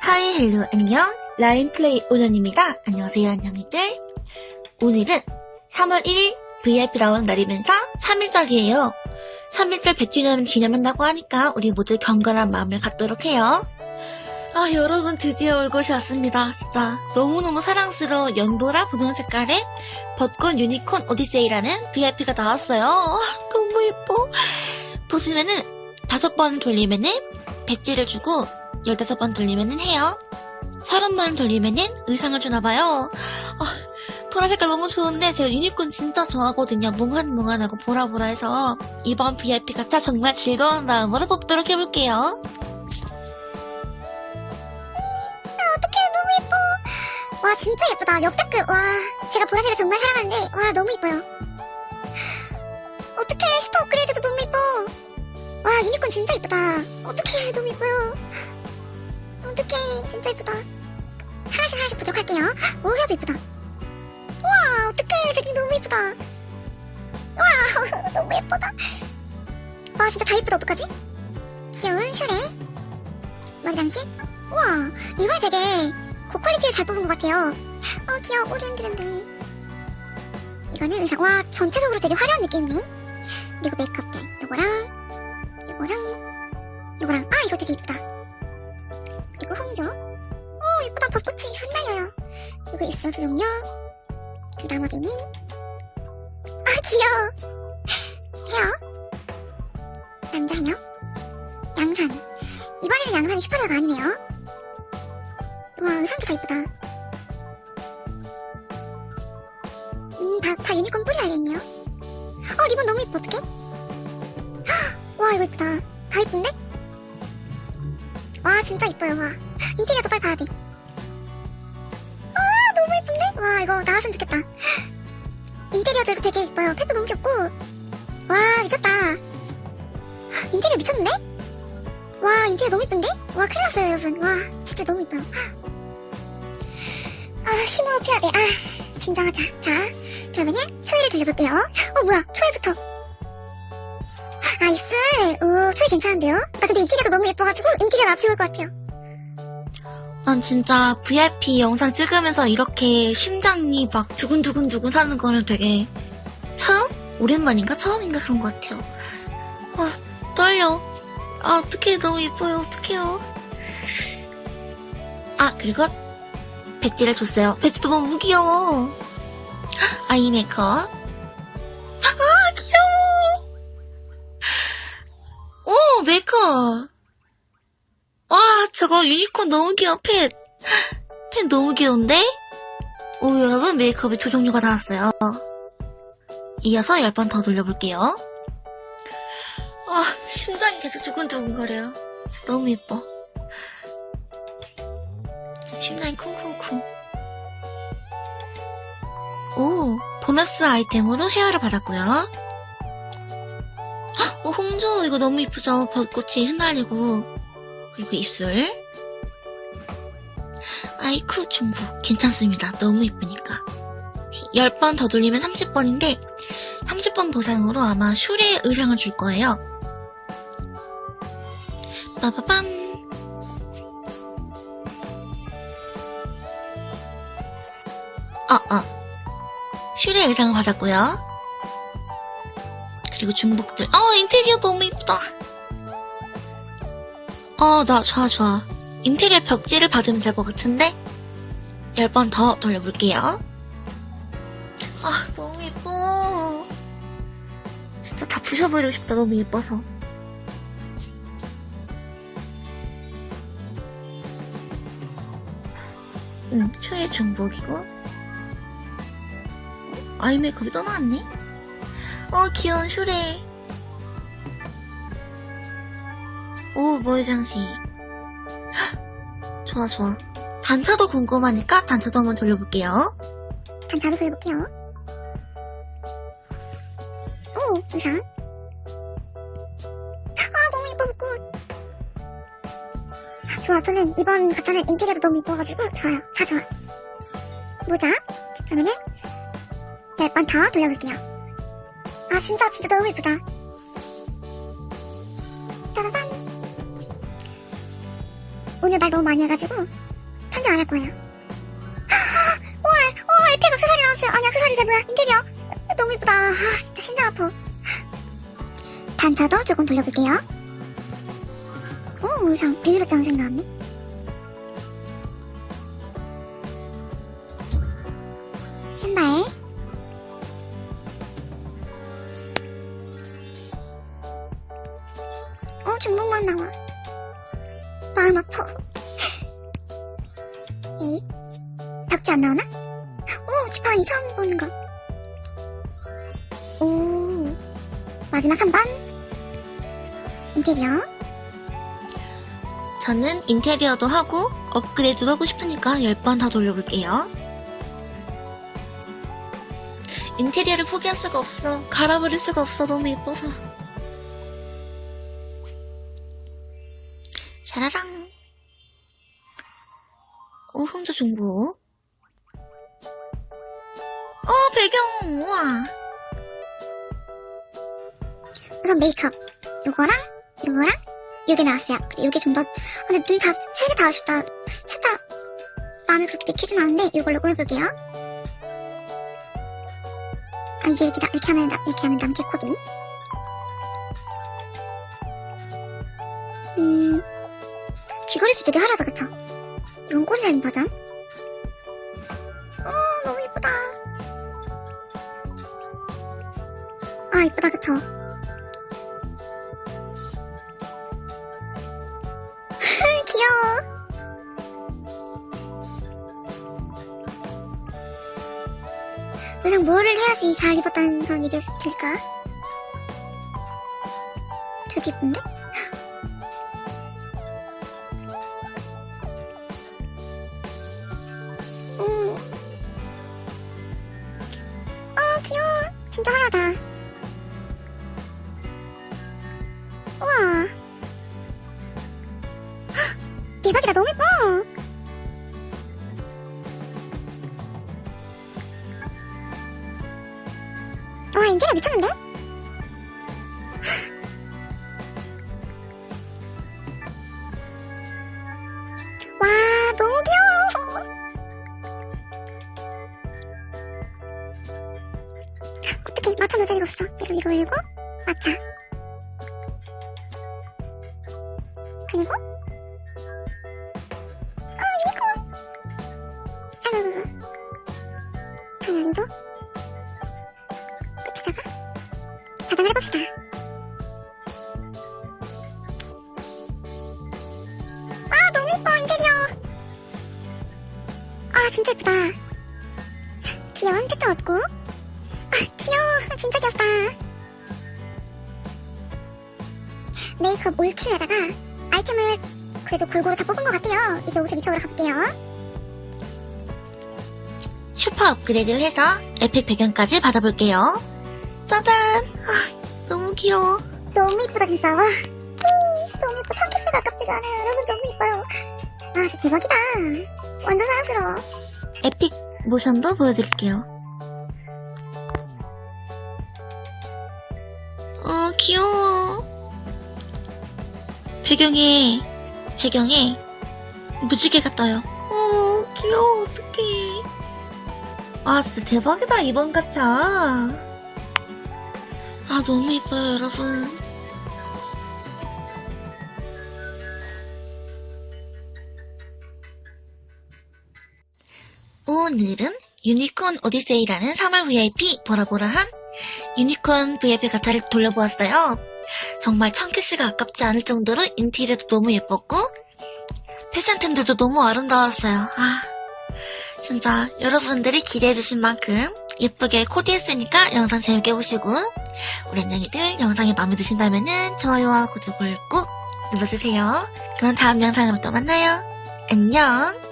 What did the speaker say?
하이 헬로 안녕. 라인플레이 오년입니다. 안녕하세요 안녕히들. 오늘은 3월 1일 VIP 나오는 날이면서 3일절이에요. 3일절 100주년 기념한다고 하니까 우리 모두 경건한 마음을 갖도록 해요 아 여러분 드디어 올 것이 왔습니다 진짜 너무너무 사랑스러운 연보라 분홍 색깔의 벚꽃 유니콘 오디세이라는 VIP가 나왔어요 아, 너무 예뻐 보시면은 다섯 번 돌리면은 배지를 주고 15번 돌리면은 해요. 30번 돌리면은 의상을 주나봐요. 아, 보라 색깔 너무 좋은데 제가 유니콘 진짜 좋아하거든요. 몽환몽환하고 보라보라 해서 이번 VIP 가차 정말 즐거운 마음으로 뽑도록 해볼게요. 진짜 예쁘다. 역대급. 와 제가 보라색을 정말 사랑하는데 와 너무 예뻐요. 어떡해 슈퍼 업그레이드도 너무 예뻐. 와 유니콘 진짜 예쁘다. 어떡해 너무 예뻐요. 어떡해 진짜 예쁘다. 하나씩 하나씩 보도록 할게요. 오 헤어도 예쁘다. 와 어떡해 색이 너무 예쁘다. 와 너무 예쁘다. 와 진짜 다 예쁘다. 어떡하지? 귀여운 슈레. 머리 장식 우와 이번에 되게 고퀄리티를 잘 뽑은 것 같아요. 어, 귀여워. 꼬리 흔드는데. 이거는 의상. 와, 전체적으로 되게 화려한 느낌이네. 그리고 메이크업들. 요거랑, 요거랑, 요거랑. 아, 이거 되게 이쁘다. 그리고 홍조. 오, 예쁘다. 벚꽃이 흩날려요. 그리고 입술 조용력. 그 나머지는. 아, 귀여워. 헤어. 남자 헤어. 양산. 이번에는 양산이 슈퍼레어가 아니네요. 와, 의상도 다 이쁘다. 음, 다, 다 유니콘 뿔이 달려있네요. 어, 리본 너무 이뻐, 어떡해? 헉, 와, 이거 이쁘다. 다 이쁜데? 와, 진짜 이뻐요, 와. 인테리어도 빨리 봐야 돼. 아, 너무 이쁜데? 와, 이거 나왔으면 좋겠다. 인테리어들도 되게 이뻐요. 펫도 너무 귀엽고. 와, 미쳤다. 헉, 인테리어 미쳤는데? 와, 인테리어 너무 이쁜데? 와, 큰일 났어요, 여러분. 와, 진짜 너무 이뻐요. 아, 심호흡해야 돼. 아, 진정하자. 자, 그러면은 초회를 돌려볼게요. 어, 뭐야? 초회부터. 나이스. 오, 초회 괜찮은데요? 나 근데 인테리어도 너무 예뻐가지고 인테리어 낮추고 올것 같아요. 난 진짜 VIP 영상 찍으면서 이렇게 심장이 막 두근두근두근 하는 거는 되게 처음? 오랜만인가? 처음인가 그런 것 같아요. 아, 떨려. 아, 어떡해. 너무 예뻐요. 어떡해요. 아, 그리고 배지를 줬어요. 배지도 너무 귀여워. 아이 메이크업. 아, 귀여워. 오, 메이크업. 와, 저거 유니콘 너무 귀여워, 펫. 펫 너무 귀여운데? 오, 여러분, 메이크업이 두 종류가 나왔어요. 이어서 10번 더 돌려볼게요. 아, 심장이 계속 두근두근거려요. 너무 예뻐. 심장이 쿵쿵쿵. 오, 보너스 아이템으로 헤어를 받았고요. 헉, 오, 홍조, 이거 너무 이쁘죠? 벚꽃이 흩날리고. 그리고 입술. 아이쿠, 중복. 괜찮습니다. 너무 이쁘니까. 10번 더 돌리면 30번인데, 30번 보상으로 아마 슈레 의상을 줄 거예요. 빠바밤. 어, 어. 슈레 의상을 받았고요. 그리고 중복들. 어, 인테리어 너무 이쁘다. 어, 나 좋아, 좋아. 인테리어 벽지를 받으면 될 것 같은데? 10번 더 돌려볼게요. 아, 너무 예뻐. 진짜 다 부셔버리고 싶다, 너무 예뻐서. 응, 초의 중복이고. 아이 메이크업이 또 나왔네? 어, 귀여운 슈레. 오, 머리 장식. 헉, 좋아, 좋아. 단차도 궁금하니까 단차도 한번 돌려볼게요. 단자로 해볼게요. 오, 의상. 아. 좋아, 저는 이번 가차는 인테리어도 너무 예뻐가지고 좋아요. 다 좋아. 모자. 그러면은, 10번 더 돌려볼게요. 아, 진짜, 진짜 너무 예쁘다. 짜자잔. 오늘 말 너무 많이 해가지고, 편집 안할 거예요. 우와, 우와, 에픽 액세서리 나왔어요. 아니, 액세서리 뭐야? 인테리어. 너무 예쁘다. 아, 진짜 심장 아파. 단차도 조금 돌려볼게요. 오, 의상, 비밀로 장생이 나왔네. 신발. 어, 중복만 나와. 마음 아파. 에잇. 박쥐 안 나오나? 오, 지팡이 처음 보는 거. 오. 마지막 한 번. 인테리어. 저는 인테리어도 하고 업그레이드도 하고 싶으니까 10번 다 돌려볼게요. 인테리어를 포기할 수가 없어. 갈아버릴 수가 없어. 너무 예뻐서. 샤라랑. 오, 흥조 중복. 어, 배경! 우와. 우선 메이크업. 요거랑, 요거랑, 요게 나왔어요. 요게 좀 더, 아, 근데 눈이 다, 세개다 아쉽다. 살짝, 마음에 그렇게 느끼진 않은데, 요걸로 꾸며볼게요. 아, 이게 이렇게, 나, 이렇게 하면, 나, 이렇게 하면 남게 코디. 음, 되게 화려하다, 그쵸? 이건 꼬리 달린 버전. 어, 너무 이쁘다. 아, 이쁘다, 그쵸? 귀여워. 그냥 뭐를 해야지 잘 입었다는 그런 얘기가 들까? 되게 이쁜데? 진짜 화려하다. 우와. 대박이다 너무 예뻐 와 인테리어 미쳤는데? 어떡해 맞춰 놓을 자리가 없어 이거 이거 올리고 맞춰 그리고 하나, 다이어리도 끝에다가 자단을 해봅시다. 아, 너무 예뻐, 인테리어. 아, 진짜 예쁘다. 귀여운 펫도 얻고. 진짜 귀엽다. 메이크업 올킬에다가 아이템을 그래도 골고루 다 뽑은 것 같아요. 이제 옷을 입혀보러 가볼게요. 슈퍼 업그레이드를 해서 에픽 배경까지 받아볼게요. 짜잔! 아, 너무 귀여워. 너무 이쁘다 진짜 와 음, 너무 이뻐 참기스가 아깝지가 않아요 여러분 너무 이뻐요 아 대박이다 완전 사랑스러워 에픽 모션도 보여드릴게요. 귀여워. 배경에, 배경에 무지개가 떠요. 어, 귀여워, 어떡해. 아, 진짜 대박이다, 이번 가차. 아, 너무 이뻐요, 여러분. 오늘은 유니콘 오디세이라는 3월 VIP 보라보라한 유니콘 VIP 가차를 돌려보았어요. 정말 청캐시가 아깝지 않을 정도로 인테리어도 너무 예뻤고 패션템들도 너무 아름다웠어요. 아, 진짜 여러분들이 기대해주신 만큼 예쁘게 코디했으니까 영상 재밌게 보시고 우리 안녕이들 영상이 마음에 드신다면 은 좋아요와 구독을 꾹 눌러주세요. 그럼 다음 영상으로 또 만나요. 안녕!